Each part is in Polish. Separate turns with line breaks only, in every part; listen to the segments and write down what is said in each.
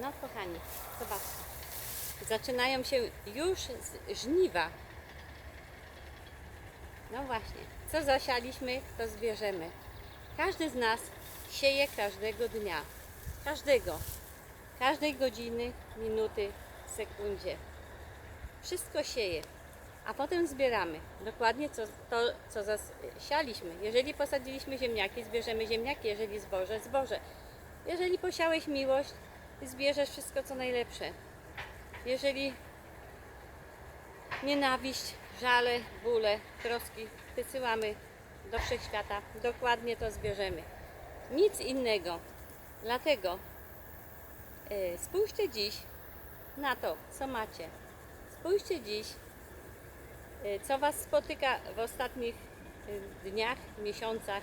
No kochani, zobaczcie. Zaczynają się już żniwa. No właśnie, co zasialiśmy, to zbierzemy. Każdy z nas sieje każdego dnia. Każdego. Każdej godziny, minuty, sekundzie. Wszystko sieje, a potem zbieramy. Dokładnie co, to, co zasialiśmy. Jeżeli posadziliśmy ziemniaki, zbierzemy ziemniaki. Jeżeli zboże, zboże. Jeżeli posiałeś miłość, zbierzesz wszystko co najlepsze. Jeżeli nienawiść, żale, bóle, troski wysyłamy do wszechświata, dokładnie to zbierzemy. Nic innego. Dlatego e, spójrzcie dziś na to, co macie. Spójrzcie dziś, e, co Was spotyka w ostatnich e, dniach, miesiącach.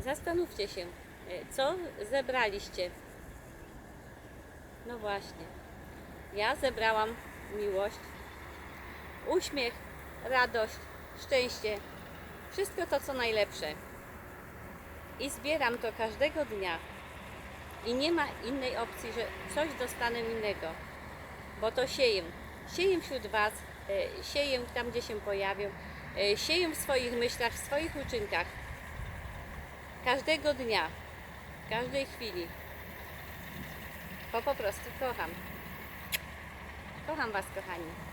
Zastanówcie się, e, co zebraliście. No właśnie. Ja zebrałam miłość, uśmiech, radość, szczęście, wszystko to, co najlepsze. I zbieram to każdego dnia. I nie ma innej opcji, że coś dostanę innego, bo to sieję. Sieję wśród Was, e, sieję tam, gdzie się pojawią, e, sieję w swoich myślach, w swoich uczynkach. Każdego dnia, każdej chwili. Bo po prostu kocham. Kocham Was, kochani.